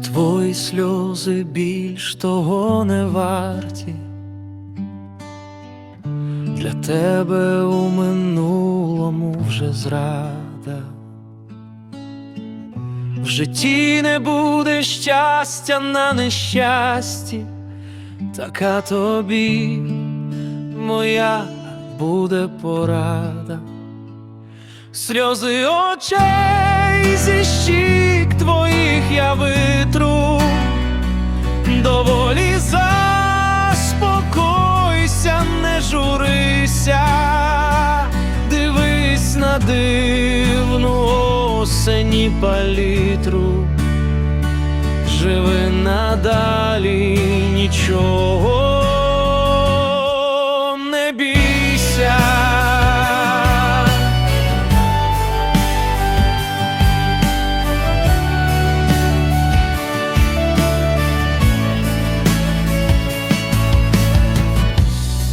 ці сльози більш того не варті. Для тебе у минулому вже зрада. В житті не буде щастя на нещасті, така тобі моя буде порада. Сльози очей зі осені палітру, живи надалі, нічого не бійся.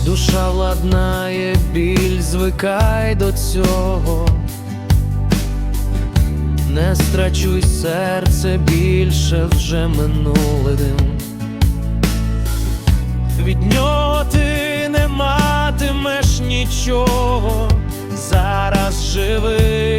Душа владнає біль, звикай до цього. Не страчуй серце більше вже минулим. Від нього ти не матимеш нічого. Зараз живий,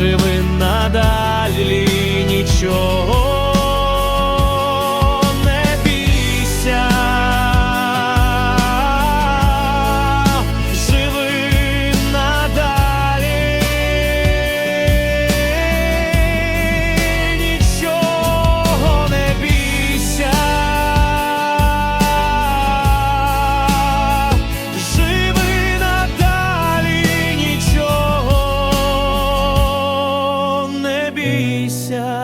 живи надалі нічого. 下。